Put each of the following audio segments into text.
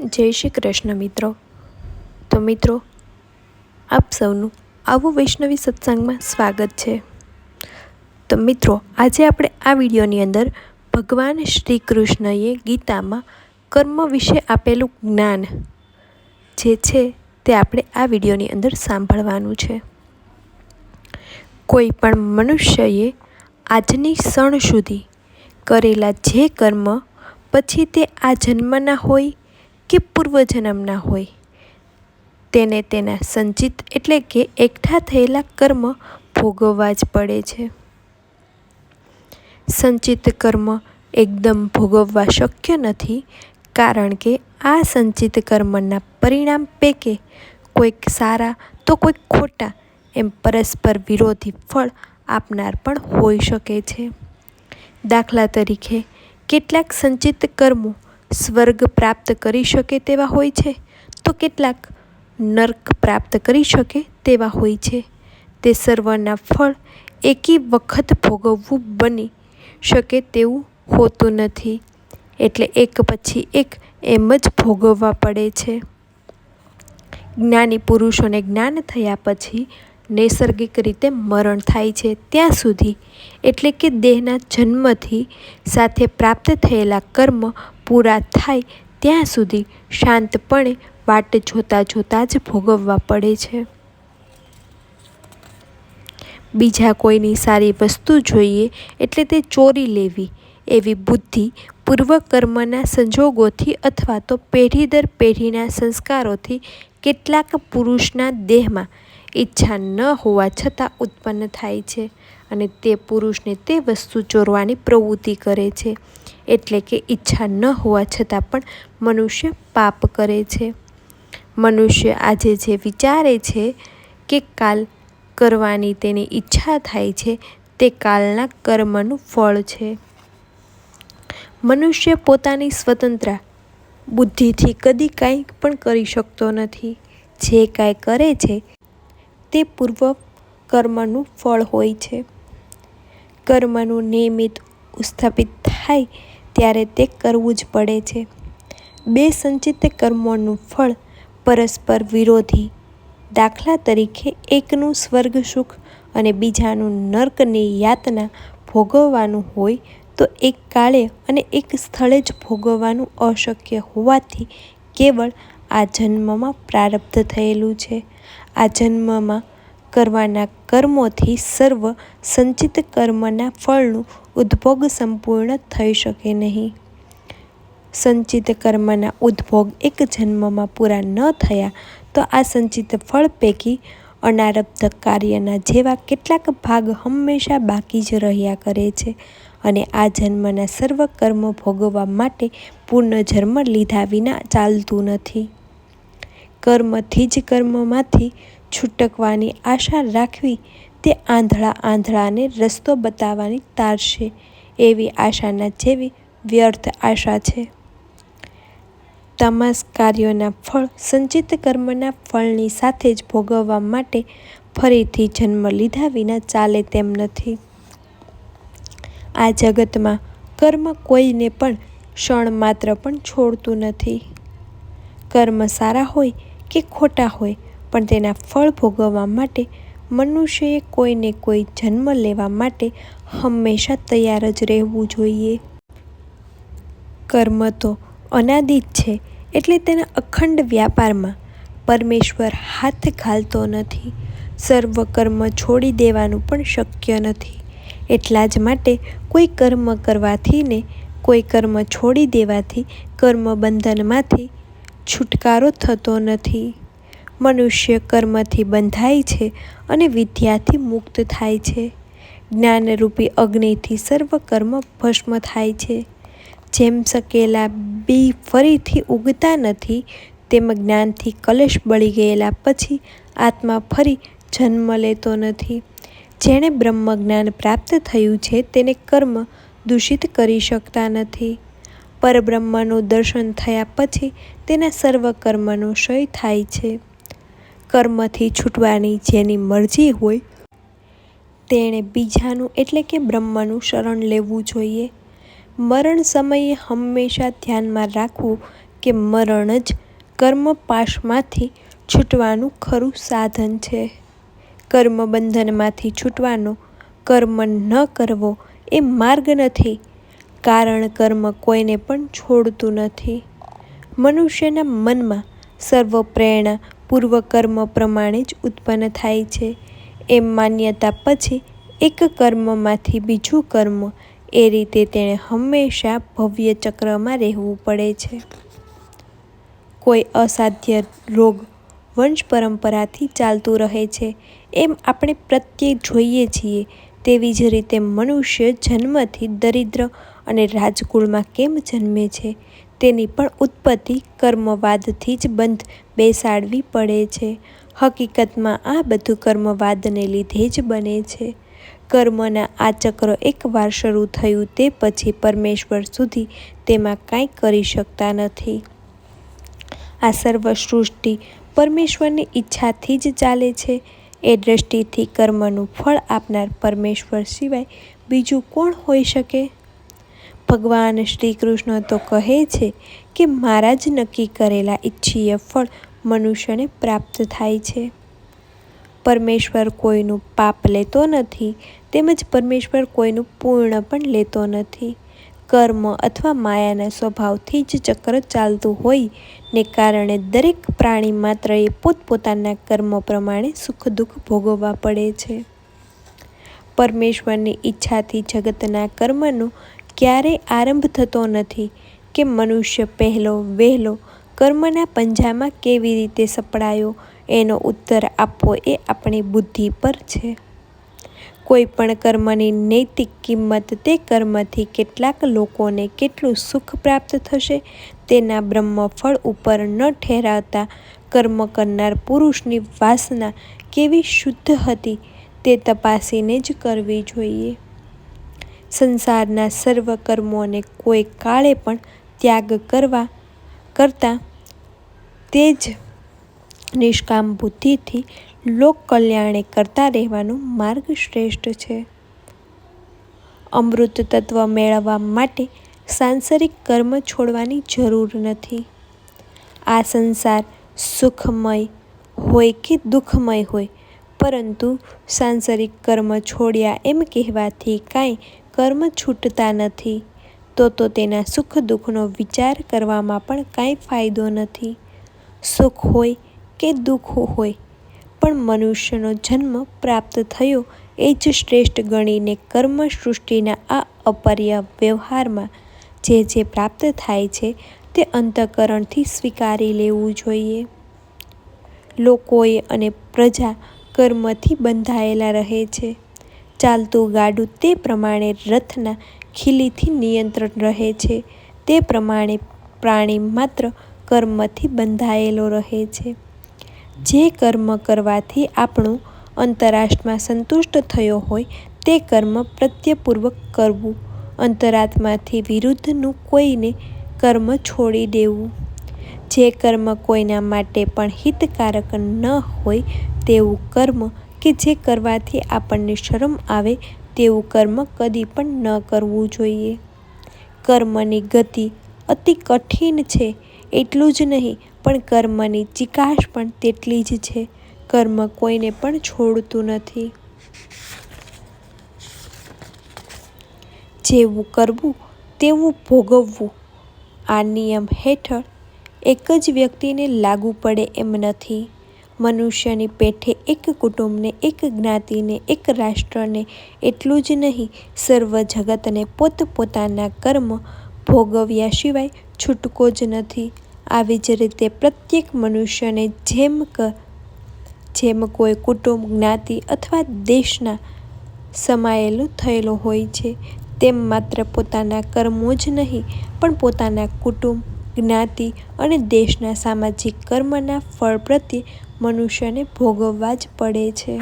જય શ્રી કૃષ્ણ મિત્રો. તો મિત્રો, આપ સૌનું આવું વૈષ્ણવી સત્સંગમાં સ્વાગત છે. તો મિત્રો, આજે આપણે આ વિડીયોની અંદર ભગવાન શ્રી કૃષ્ણએ ગીતામાં કર્મ વિશે આપેલું જ્ઞાન જે છે તે આપણે આ વિડીયોની અંદર સાંભળવાનું છે. કોઈ પણ મનુષ્યએ આજની ક્ષણ સુધી કરેલા જે કર્મ, પછી તે આ જન્મના હોય કે પૂર્વજન્મના હોય. તેને તેના સંચિત એટલે કે એકઠા થયેલા કર્મ ભોગવવા જ પડે છે. સંચિત કર્મ એકદમ ભોગવવા શક્ય નથી, કારણ કે આ સંચિત કર્મના પરિણામ પેકે કોઈક સારા તો કોઈક ખોટા એમ પરસ્પર વિરોધી ફળ આપનાર પણ હોઈ શકે છે. દાખલા તરીકે, કેટલાક સંચિત કર્મો સ્વર્ગ પ્રાપ્ત કરી શકે તેવા હોય છે? તો કેટલાક નર્ક પ્રાપ્ત કરી શકે તેવા હોય છે. તે સર્વના ફળ એકી વખત ભોગવવું બની શકે તેવું હોતું નથી. એટલે એક પછી એક એમ જ ભોગવવા પડે છે. જ્ઞાની પુરુષોને જ્ઞાન થયા પછી નૈસર્ગિક રીતે મરણ થાય છે ત્યાં સુધી. એટલે કે દેહના જન્મથી સાથે પ્રાપ્ત થયેલા કર્મ પૂરા થાય ત્યાં સુધી શાંતપણે વાટ જોતા જોતા જ ભોગવવા પડે છે. બીજા કોઈની સારી વસ્તુ જોઈએ એટલે તે ચોરી લેવી. એવી બુદ્ધિ પૂર્વકર્મના સંજોગોથી અથવા તો પેઢી દર પેઢીના સંસ્કારોથી કેટલાક પુરુષના દેહમાં ઈચ્છા ન હોવા છતાં ઉત્પન્ન થાય છે અને તે પુરુષને તે વસ્તુ ચોરવાની પ્રવૃત્તિ કરે છે. એટલે કે ઈચ્છા ન હોવા છતાં પણ મનુષ્ય પાપ કરે છે. મનુષ્ય આજે જે વિચારે છે કે કાલ કરવાની તેની ઈચ્છા થાય છે, તે કાલના કર્મનું ફળ છે. મનુષ્ય પોતાની સ્વતંત્ર બુદ્ધિથી કદી કાંઈ પણ કરી શકતો નથી. જે કાંઈ કરે છે તે પૂર્વ કર્મનું ફળ હોય છે. કર્મનું નિયમિત ઉસ્થાપિત થાય ત્યારે તે કરવું જ પડે છે. બે સંચિત કર્મોનું ફળ પરસ્પર વિરોધી, દાખલા તરીકે એકનું સ્વર્ગ સુખ અને બીજાનું નર્કની યાતના ભોગવવાનું હોય તો એક કાળે અને એક સ્થળે જ ભોગવવાનું અશક્ય હોવાથી કેવળ આ જન્મમાં પ્રારબ્ધ થયેલું છે. આ જન્મમાં કરવાના કર્મોથી સર્વ સંચિત કર્મના ફળનું ઉદ્ભોગ સંપૂર્ણ થઈ શકે નહીં. સંચિત કર્મના ઉદ્ભોગ એક જન્મમાં પૂરા ન થયા તો આ સંચિત ફળ પૈકી અનારબ્ધ કાર્યના જેવા કેટલાક ભાગ હંમેશા બાકી જ રહ્યા કરે છે અને આ જન્મના સર્વ કર્મ ભોગવવા માટે પૂર્ણ જન્મ લીધા વિના ચાલતું નથી. કર્મથી જ કર્મમાંથી છૂટકવાની આશા રાખવી તે આંધળા આંધળાને રસ્તો બતાવવાની તારશે એવી આશાના જેવી વ્યર્થ આશા છે. તમાસ કાર્યોના ફળ સંચિત કર્મના ફળની સાથે જ ભોગવવા માટે ફરીથી જન્મ લીધા વિના ચાલે તેમ નથી. આ જગતમાં કર્મ કોઈને પણ ક્ષણ માત્ર પણ છોડતું નથી. કર્મ સારા હોય કે ખોટા હોય, પણ તેના ફળ ભોગવવા માટે મનુષ્યએ કોઈને કોઈ જન્મ લેવા માટે હંમેશા તૈયાર જ રહેવું જોઈએ. કર્મ તો અનાદિત છે, એટલે તેના અખંડ વ્યાપારમાં પરમેશ્વર હાથ ઘાલતો નથી, સર્વ કર્મ છોડી દેવાનું પણ શક્ય નથી. એટલા જ માટે કોઈ કર્મ કરવાથી ને કોઈ કર્મ છોડી દેવાથી કર્મ બંધનમાંથી છુટકારો થતો નથી. મનુષ્ય કર્મથી બંધાય છે અને વિદ્યાથી મુક્ત થાય છે. જ્ઞાનરૂપી અગ્નિથી સર્વ કર્મ ભસ્મ થાય છે. જેમ સકેલા બી ફરીથી ઉગતા નથી, તેમ જ્ઞાનથી કલશ બળી ગયેલા પછી આત્મા ફરી જન્મ લેતો નથી. જેણે બ્રહ્મજ્ઞાન પ્રાપ્ત થયું છે, તેને કર્મ દૂષિત કરી શકતા નથી. પરબ્રહ્મનું દર્શન થયા પછી તેના સર્વ કર્મનો ક્ષય થાય છે. કર્મથી છૂટવાની જેની મરજી હોય, તેણે બીજાનું એટલે કે બ્રહ્મનું શરણ લેવું જોઈએ. મરણ સમયે હંમેશા ધ્યાનમાં રાખવું કે મરણ જ કર્મપાશમાંથી છૂટવાનું ખરું સાધન છે. કર્મબંધનમાંથી છૂટવાનો કર્મ ન કરવો એ માર્ગ નથી. કારણ કર્મ કોઈને પણ છોડતું નથી. મનુષ્યના મનમાં સર્વ પ્રેરણા પૂર્વ કર્મ પ્રમાણે જ ઉત્પન્ન થાય છે. એમ માન્યતા પછી એક કર્મમાંથી બીજું કર્મ એ રીતે તેણે હંમેશા ભવ્ય ચક્રમાં રહેવું પડે છે. કોઈ અસાધ્ય રોગ વંશ પરંપરાથી ચાલતું રહે છે. એમ આપણે પ્રત્યે જોઈએ છીએ તેવી જ રીતે મનુષ્ય જન્મથી દરિદ્ર અને રાજકુળમાં કેમ જન્મે છે, તેની પણ ઉત્પત્તિ કર્મવાદથી જ બંધ બેસાડવી પડે છે. હકીકતમાં આ બધું કર્મવાદને લીધે જ બને છે. કર્મના આ ચક્ર એકવાર શરૂ થયું તે પછી પરમેશ્વર સુધી તેમાં કાંઈ કરી શકતા નથી. આ સર્વ સૃષ્ટિ પરમેશ્વરની ઈચ્છાથી જ ચાલે છે. એ દ્રષ્ટિથી કર્મનું ફળ આપનાર પરમેશ્વર સિવાય બીજું કોણ હોઈ શકે? ભગવાન શ્રી કૃષ્ણ તો કહે છે કે મારા જ નક્કી કરેલા ઈચ્છીય ફળ મનુષ્યને પ્રાપ્ત થાય છે. પરમેશ્વર કોઈનું પાપ લેતો નથી, તેમજ પરમેશ્વર કોઈનું પૂર્ણ પણ લેતો નથી. કર્મ અથવા માયાના સ્વભાવથી જ ચક્ર ચાલતું હોય ને કારણે દરેક પ્રાણી માત્ર એ પોતપોતાના કર્મ પ્રમાણે સુખ દુઃખ ભોગવવા પડે છે. પરમેશ્વરની ઈચ્છાથી જગતના કર્મનો ક્યારેય આરંભ થતો નથી કે મનુષ્ય પહેલો વહેલો કર્મના પંજામાં કેવી રીતે સપડાયો એનો ઉત્તર આપવો એ આપણી બુદ્ધિ પર છે. કોઈ પણ કર્મની નૈતિક કિંમત તે કર્મથી કેટલાક લોકોને કેટલું સુખ પ્રાપ્ત થશે તેના બ્રહ્મફળ ઉપર ન ઠેરાવતા કર્મ કરનાર પુરુષની વાસના કેવી શુદ્ધ હતી તે તપાસીને જ કરવી જોઈએ. સંસારના સર્વ કર્મોને કોઈ કાળે પણ ત્યાગ કરવા કરતાં તે જ નિષ્કામ બુદ્ધિથી લોક કલ્યાણે કરતા રહેવાનો માર્ગ શ્રેષ્ઠ છે. અમૃત તત્વ મેળવવા માટે સાંસારિક કર્મ છોડવાની જરૂર નથી. આ સંસાર સુખમય હોય કે દુઃખમય હોય, પરંતુ સાંસારિક કર્મ છોડ્યા એમ કહેવાથી કાંઈ કર્મ છૂટતા નથી, તો તો તેના સુખ દુઃખનો વિચાર કરવામાં પણ કાંઈ ફાયદો નથી. સુખ હોય કે દુઃખ હોય, પણ મનુષ્યનો જન્મ પ્રાપ્ત થયો એ જ શ્રેષ્ઠ ગણીને કર્મ સૃષ્ટિના આ અપર્ય વ્યવહારમાં જે જે પ્રાપ્ત થાય છે તે અંતઃકરણથી સ્વીકારી લેવું જોઈએ. લોકોએ અને પ્રજા કર્મથી બંધાયેલા રહે છે. ચાલતું ગાડું તે પ્રમાણે રથના ખીલીથી નિયંત્રણ રહે છે. તે પ્રમાણે પ્રાણી માત્ર કર્મથી બંધાયેલો રહે છે. જે કર્મ કરવાથી આપણું અંતરાત્મા સંતુષ્ટ થયો હોય તે કર્મ પ્રત્યપૂર્વક કરવું. અંતરાત્માથી વિરુદ્ધનું કોઈને કર્મ છોડી દેવું. જે કર્મ કોઈના માટે પણ હિતકારક ન હોય તેવું કર્મ કે જે કરવાથી આપણને શરમ આવે તેવું કર્મ કદી પણ ન કરવું જોઈએ. કર્મની ગતિ અતિ કઠિન છે, એટલું જ નહીં, પણ કર્મની ચિકાશ પણ તેટલી જ છે. કર્મ કોઈને પણ છોડતું નથી. જેવું કરવું, તેવું ભોગવવું, આ નિયમ હેઠળ એક જ વ્યક્તિને લાગુ પડે એમ નથી. મનુષ્યની પેઠે એક કુટુંબને, એક જ્ઞાતિને, એક રાષ્ટ્રને એટલું જ નહીં, સર્વ જગતને પોતપોતાના કર્મ ભોગવ્યા સિવાય છૂટકો જ નથી. આવી જ રીતે પ્રત્યેક મનુષ્યને જેમ ક, જેમ કોઈ કુટુંબ, જ્ઞાતિ અથવા દેશના સમાયેલો થયેલો હોય છે, તેમ માત્ર પોતાના કર્મો જ નહીં, પણ પોતાના કુટુંબ જ્ઞાતિ અને દેશના સામાજિક કર્મના ફળ પ્રત્યે મનુષ્યને ભોગવવા જ પડે છે.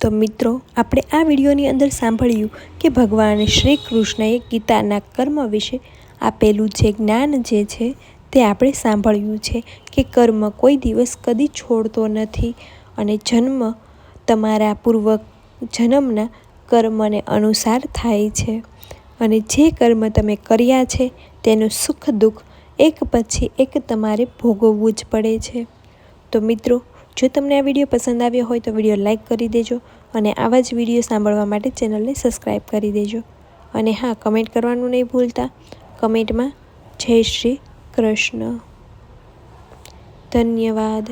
તો મિત્રો, આપણે આ વિડીયોની અંદર સાંભળ્યું કે ભગવાન શ્રી કૃષ્ણએ ગીતાના કર્મ વિશે આપેલું જે જ્ઞાન જે છે તે આપણે સાંભળ્યું છે કે કર્મ કોઈ દિવસ કદી છોડતો નથી અને જન્મ તમારા પૂર્વ જન્મના કર્મને અનુસાર થાય છે. અને જે કર્મ તમે કર્યા છે તેનું સુખ દુઃખ એક પછી એક તમારે ભોગવવું જ પડે છે. તો મિત્રો, જો તમને આ વીડિયો પસંદ આવ્યો હોય તો વીડિયો લાઇક કરી દેજો અને આવા જ વીડિયો સાંભળવા માટે ચેનલને સબસ્ક્રાઈબ કરી દેજો. અને હા, કમેન્ટ કરવાનું નહીં ભૂલતા. કમેન્ટમાં જય શ્રી કૃષ્ણ. ધન્યવાદ.